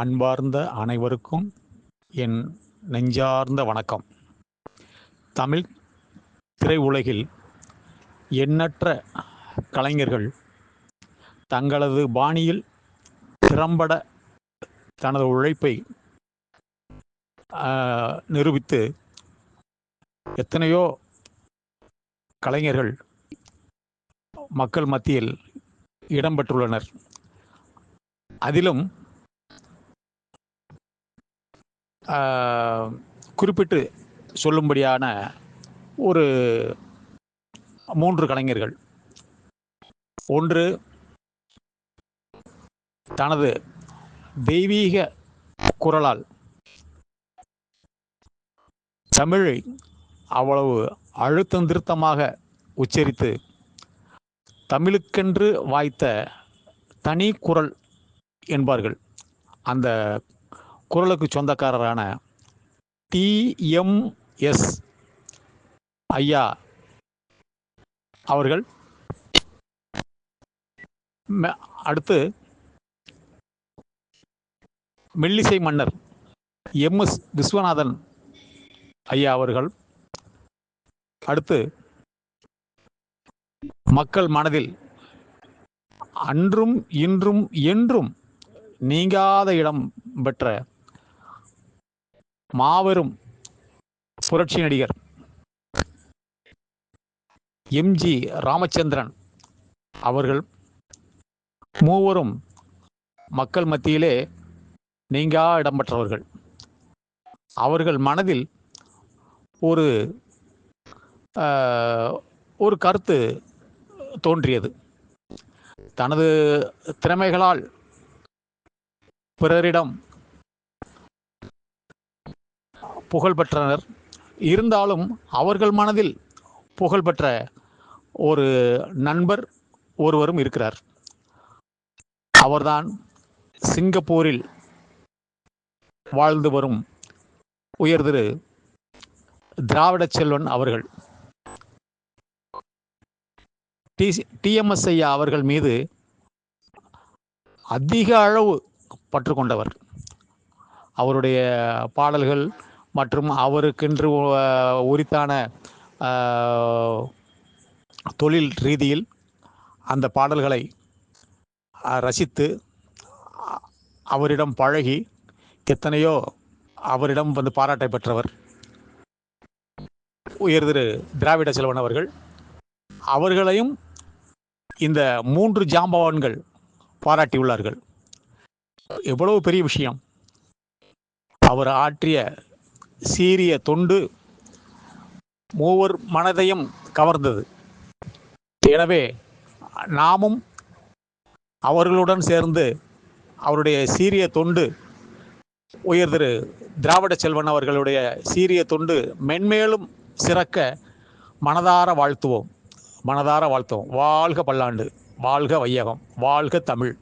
அன்பார்ந்த அனைவருக்கும் என் நெஞ்சார்ந்த வணக்கம். தமிழ் திரையுலகில் எண்ணற்ற கலைஞர்கள் தங்களது பாணியில் திறம்பட தனது உழைப்பை நிரூபித்து எத்தனையோ கலைஞர்கள் மக்கள் மத்தியில் இடம்பெற்றுள்ளனர் அதிலும் குறிப்பிட்டு சொல்லும்படியான ஒரு மூன்று கலைஞர்கள். ஒன்று தனது தெய்வீக குரலால் தமிழை அவ்வளவு அழுத்தம் திருத்தமாக உச்சரித்து தமிழுக்கென்று வாய்த்த தனி குரல் என்பார்கள். அந்த குரலுக்கு சொந்தக்காரரான டிஎம்எஸ் ஐயா அவர்கள். அடுத்து மெல்லிசை மன்னர் எம் எஸ் விஸ்வநாதன் ஐயா அவர்கள். அடுத்து மக்கள் மனதில் அன்றும் இன்றும் என்றும் நீங்காத இடம் பெற்ற மாபெரும் புரட்சி நடிகர் எம்ஜி ராமச்சந்திரன் அவர்கள் மூவரும் மக்கள் மத்தியிலே நீங்கா இடம் பெற்றவர்கள் அவர்கள் மனதில் ஒரு ஒரு கருத்து தோன்றியது. தனது திறமைகளால் பிறரிடம் புகழ் பெற்றனர் இருந்தாலும் அவர்கள் மனதில் புகழ்பெற்ற ஒரு நண்பர் ஒருவரும் இருக்கிறார். அவர்தான் சிங்கப்பூரில் வாழ்ந்து வரும் உயர்திரு திராவிட செல்வன் அவர்கள். டி டிஎம்எஸ் ஐயா அவர்கள் மீது அதிக அளவு பற்று கொண்டவர் அவருடைய பாடல்கள் மற்றும் அவருக்கென்று உரித்தான தொழில் ரீதியில் அந்த பாடல்களை ரசித்து அவரிடம் பழகி எத்தனையோ அவரிடம் வந்து பாராட்டை பெற்றவர். உயர் திரு திராவிட செல்வன் அவர்கள் அவர்களையும் இந்த மூன்று ஜாம்பவான்கள் பாராட்டியுள்ளார்கள். எவ்வளவு பெரிய விஷயம். அவர் ஆற்றிய சீரிய தொண்டு மூவர் மனதையும் கவர்ந்தது. எனவே நாமும் அவர்களுடன் சேர்ந்து அவருடைய சீரிய தொண்டு உயர் திரு திராவிட செல்வன் அவர்களுடைய சீரிய தொண்டு மென்மேலும் சிறக்க மனதார வாழ்த்துவோம். மனதார வாழ்த்துவோம். வாழ்க பல்லாண்டு. வாழ்க வையகம். வாழ்க தமிழ்.